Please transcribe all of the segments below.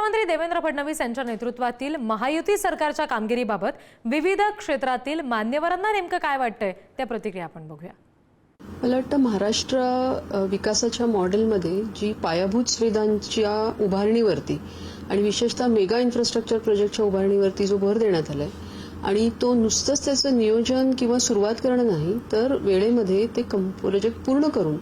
मुख्यमंत्री देवेंद्र फडणवीस यांच्या नेतृत्वातील महायुती सरकारच्या कामगिरीबाबत विविध क्षेत्रातील मान्यवरांना नेमकं काय वाटतंय त्या प्रतिक्रिया आपण बघूया. मला वाटतं महाराष्ट्र विकासाच्या मॉडेलमध्ये जी पायाभूत सुविधांच्या उभारणीवरती आणि विशेषतः मेगा इन्फ्रास्ट्रक्चर प्रोजेक्टच्या उभारणीवरती जो भर देण्यात आलाय आणि तो नुसतंच त्याचं नियोजन किंवा सुरुवात करणं नाही तर वेळेमध्ये ते प्रोजेक्ट पूर्ण करून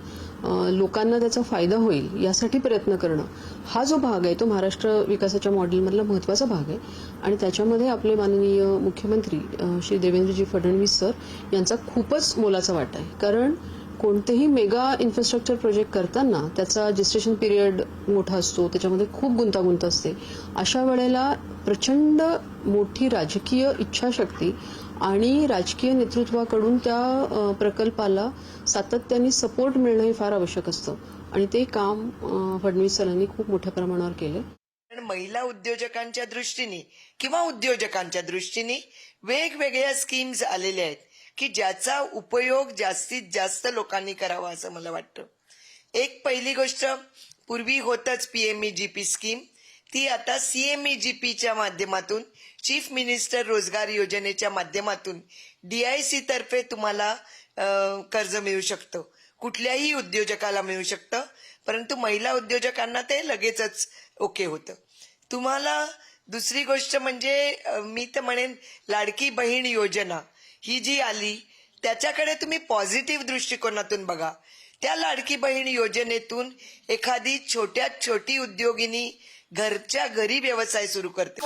लोकांना त्याचा फायदा होईल यासाठी प्रयत्न करणं. हा जो भाग आहे तो महाराष्ट्र विकासाच्या मॉडेलमधला महत्त्वाचा भाग आहे. आणि त्याच्यामध्ये आपले माननीय मुख्यमंत्री श्री देवेंद्रजी फडणवीस सर यांचा खूपच मोलाचा वाटा आहे. कारण कोणतेही मेगा इन्फ्रास्ट्रक्चर प्रोजेक्ट करताना त्याचा जिस्ट्रेशन पिरियड मोठा असतो त्याच्यामध्ये खूप गुंतागुंत असते. अशा वेळेला प्रचंड मोठी राजकीय इच्छाशक्ती आणि राजकीय नेतृत्वाकडून त्या प्रकल्पाला सातत्याने सपोर्ट मिळणं हे फार आवश्यक असतं. आणि ते काम फडणवीस सरांनी खूप मोठ्या प्रमाणावर केलं कारण महिला उद्योजकांच्या दृष्टीने किंवा उद्योजकांच्या दृष्टीने वेगवेगळ्या स्कीम्स आलेल्या आहेत. की ज्याचा उपयोग जास्तीत जास्त लोकांनी करावा असं मला वाटतं. एक पहिली गोष्ट पूर्वी होतच पी स्कीम ती आता सीएमई जी पीच्या माध्यमातून चीफ मिनिस्टर रोजगार योजनेच्या माध्यमातून डीआयसी तर्फे तुम्हाला कर्ज मिळू शकतं. कुठल्याही उद्योजकाला मिळू शकतं परंतु महिला उद्योजकांना ते लगेचच ओके होतं. तुम्हाला दुसरी गोष्ट म्हणजे मी तर म्हणेन लाडकी बहीण योजना. ही जी आली त्याच्याकडे तुम्ही पॉझिटिव्ह दृष्टिकोनातून बघा. त्या लाडकी बहीण योजनेतून एखादी छोट्यात छोटी उद्योगिनी घरच्या घरी व्यवसाय सुरू करते.